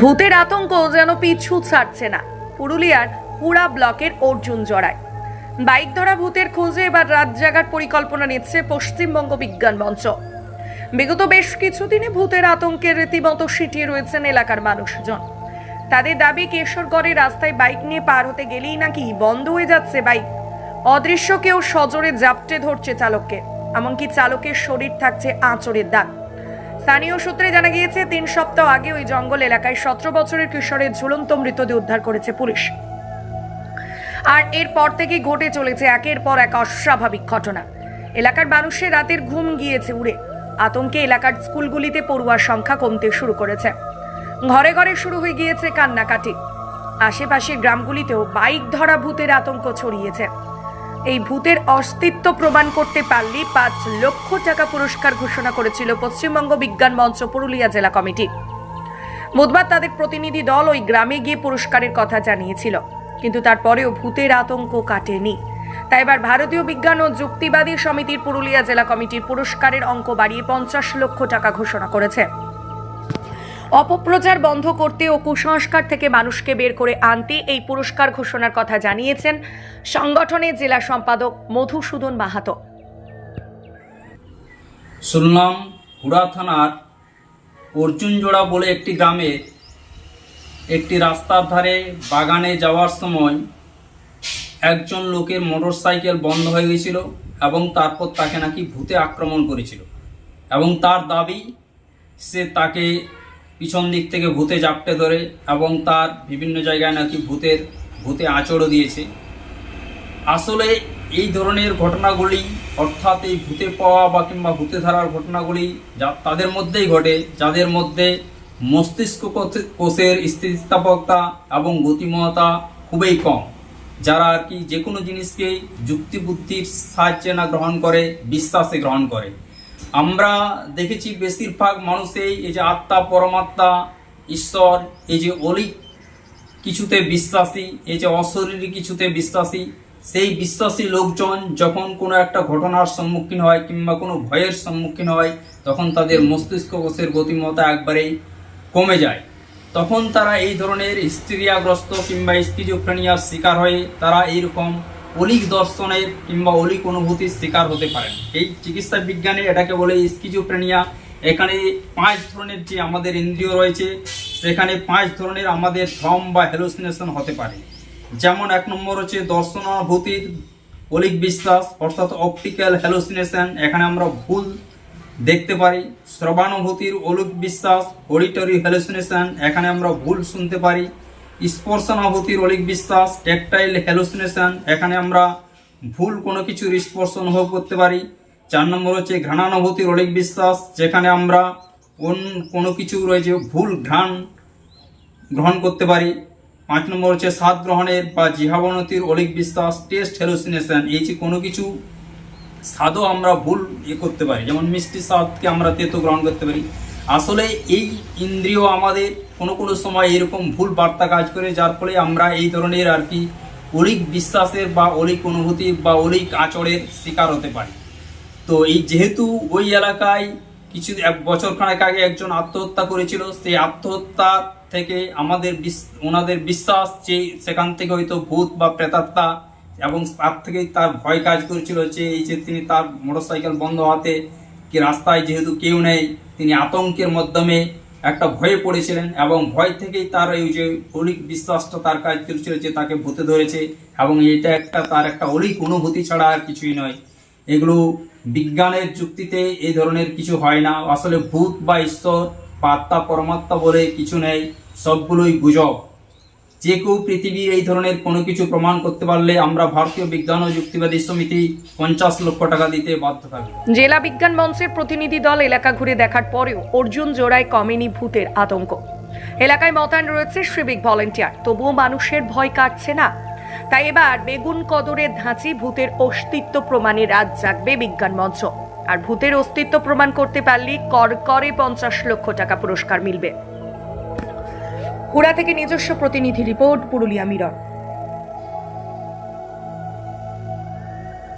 ভূতের আতঙ্ক যেন পিছু ছাড়ছে না। পুরুলিয়ার হুড়া ব্লকের অর্জুন জড়ায়। বাইক ধরা ভূতের খোঁজে এবার রাত জাগার পরিকল্পনা নিচ্ছে পশ্চিমবঙ্গ বিজ্ঞান মঞ্চ। বিগত বেশ কিছুদিনে ভূতের আতঙ্কে রীতিমতো সিটিয়ে রয়েছেন এলাকার মানুষজন। তাদের দাবি, কেশরগড়ে রাস্তায় বাইক নিয়ে পার হতে গেলেই নাকি বন্ধ হয়ে যাচ্ছে বাইক। অদৃশ্য কেউ সজোরে জাপটে ধরছে চালককে। এমনকি চালকের শরীর থাকছে আঁচড়ের দাগ। স্থানীয় সূত্রে জানা গিয়েছে, তিন সপ্তাহ আগে ওই জঙ্গল এলাকায় সতেরো বছরের কিশোরের ঝুলন্ত মৃতদেহ উদ্ধার করেছে পুলিশ। আর এরপর থেকে ঘটে চলেছে একের পর এক অস্বাভাবিক ঘটনা। এলাকার মানুষের রাতের ঘুম গিয়েছে উড়ে। আতঙ্কে এলাকার স্কুলগুলিতে পড়ুয়ার সংখ্যা কমতে শুরু করেছে। ঘরে ঘরে শুরু হয়ে গিয়েছে কান্নাকাটি। আশেপাশের গ্রামগুলিতেও বাইক ধরা ভূতের আতঙ্ক ছড়িয়েছে। এই ভূতের অস্তিত্ব প্রমাণ করতে পারলেই পাঁচ লক্ষ টাকা পুরস্কার ঘোষণা করেছিল পশ্চিমবঙ্গ বিজ্ঞান মঞ্চ পুরুলিয়া জেলা কমিটি। বুধবার তাদের প্রতিনিধি দল ওই গ্রামে গিয়ে পুরস্কারের কথা জানিয়েছিল। কিন্তু তারপরেও ভূতের আতঙ্ক কাটেনি। তাই এবার ভারতীয় বিজ্ঞান ও যুক্তিবাদী সমিতির পুরুলিয়া জেলা কমিটির পুরস্কারের অঙ্ক বাড়িয়ে পঞ্চাশ লক্ষ টাকা ঘোষণা করেছে। অপপ্রচার বন্ধ করতে ও কুসংস্কার থেকে মানুষকে বের করে আনতে এই পুরস্কার ঘোষণার কথা জানিয়েছেন সংগঠনের জেলা সম্পাদক মধুসূদন মাহাতো। শুনলাম হুড়া থানার অর্জুনজোড়া বলে একটি গ্রামে একটি রাস্তার ধারে বাগানে যাওয়ার সময় একজন লোকের মোটরসাইকেল বন্ধ হয়ে গেছিল এবং তারপর তাকে নাকি ভূতে আক্রমণ করেছিল এবং তার দাবি, সে তাকে পিছন দিক থেকে ভূতে জাপটে ধরে এবং তার বিভিন্ন জায়গায় নাকি ভূতের, ভূতে আঁচড়ও দিয়েছে। আসলে এই ধরনের ঘটনাগুলি, অর্থাৎ এই ভূতে পাওয়া বা কিংবা ভূতে ধরার ঘটনাগুলি যা তাদের মধ্যেই ঘটে, যাদের মধ্যে মস্তিষ্ক কোষের স্থিতিস্থাপকতা এবং গতিময়তা খুবই কম, যারা আর কি যে কোনো জিনিসকে যুক্তিবুদ্ধির সাহায্যে না গ্রহণ করে, বিশ্বাসে গ্রহণ করে। আমরা দেখেছি বেশিরভাগ মানুষই এই যে আত্মা, পরমাত্মা, ঈশ্বর, এই যে অলিক কিছুতে বিশ্বাসী, এই যে অশরীরী কিছুতে বিশ্বাসী, সেই বিশ্বাসী লোকজন যখন কোনো একটা ঘটনার সম্মুখীন হয় কিংবা কোনো ভয়ের সম্মুখীন হয়, তখন তাদের মস্তিষ্ক কোষের গতিমতা একবারেই কমে যায়। তখন তারা এই ধরনের হিস্ট্রিয়াগ্রস্ত কিংবা স্কিজোফ্রেনিয়ার শিকার হয়ে তারা এইরকম অলিক দর্শনের কিংবা অলিক অনুভূতির শিকার হতে পারেন। এই চিকিৎসা বিজ্ঞানে এটাকে বলে স্কিজোফ্রেনিয়া এখানে পাঁচ ধরনের যে আমাদের ইন্দ্রিয় রয়েছে, সেখানে পাঁচ ধরনের আমাদের ভ্রম বা হ্যালোসিনেশন হতে পারে। যেমন এক নম্বর হচ্ছে দর্শনাভূতির অলিক বিশ্বাস, অর্থাৎ অপটিক্যাল হ্যালোসিনেশন এখানে আমরা ভুল দেখতে পারি। শ্রবানুভূতির অলিক বিশ্বাস অডিটরি হ্যালোসিনেশন এখানে আমরা ভুল শুনতে পারি। স্পর্শনাভূতির অলিক বিশ্বাস টেকটাইল হ্যালোসিনেশন এখানে আমরা ভুল কোনো কিছুর স্পর্শ অনুভব করতে পারি। চার নম্বর হচ্ছে ঘ্রাণানুভূতির অলিক বিশ্বাস, যেখানে আমরা অন্য কোনো কিছু রয়েছে, ভুল ঘ্রাণ গ্রহণ করতে পারি। পাঁচ নম্বর হচ্ছে স্বাদ গ্রহণের বা জিহাবনতির অলিক বিশ্বাস টেস্ট হ্যালোসিনেশন এই যে কোনো কিছু স্বাদও আমরা ভুল ইয়ে করতে পারি। যেমন মিষ্টি স্বাদকে আমরা তেতো গ্রহণ করতে পারি। আসলে এই ইন্দ্রিয় আমাদের কোনো কোনো সময় এরকম ভুল বার্তা কাজ করে, যার ফলে আমরা এই ধরনের আর কি অলিক বিশ্বাসের বা অলিক অনুভূতি বা অলিক আচরের শিকার হতে পারি। তো এই যেহেতু ওই এলাকায় কিছু এক বছর খানেক আগে একজন আত্মহত্যা করেছিল সেই আত্মহত্যা থেকে আমাদের ওনাদের বিশ্বাস যে সেখান থেকে হয়তো ভূত বা প্রেতাত্মা এবং তার থেকেই তার ভয় কাজ করেছিল যে এই যে তিনি তার মোটরসাইকেল বন্ধ হাতে কি রাস্তায় যেহেতু কেউ নেই তিনি আতঙ্কের মাধ্যমে একটা ভয়ে পড়েছিলেন এবং ভয় থেকেই তার এই যে অলিক বিশ্বাসটা তার কাজ চলছিল যে তাকে ভূতে ধরেছে এবং এটা একটা তার একটা অলিক অনুভূতি ছাড়া আর কিছুই নয়। এগুলো বিজ্ঞানের যুক্তিতে এই ধরনের কিছু হয় না। আসলে ভূত বা ঈশ্বর বা আত্মা পরমাত্মা বলে কিছু নেই। সবগুলোই গুজব। যে কেউ পৃথিবীর এই ধরনের কোনো কিছু প্রমাণ করতে পারলে আমরা ভারতীয় বিজ্ঞান ও যুক্তিবাদী সমিতি পঞ্চাশ লক্ষ টাকা দিতে বাধ্য থাকবে। জেলা বিজ্ঞান মঞ্চের প্রতিনিধি দল এলাকা ঘুরে দেখার পরেও অর্জুন জোড়ায় কমেনি ভূতের আতঙ্ক। এলাকায় মোতায়েন রয়েছে সিভিক ভলেন্টিয়ার, তবুও মানুষের ভয় কাটছে না। তাই এবার বেগুন কদরের ধাঁচি ভূতের অস্তিত্ব প্রমাণে রাত জাগবে বিজ্ঞান মঞ্চ। আর ভূতের অস্তিত্ব প্রমাণ করতে পারলে কর করে পঞ্চাশ লক্ষ টাকা পুরস্কার মিলবে। হুড়া থেকে নিজস্ব প্রতিনিধি রিপোর্ট পুরুলিয়া মিরর।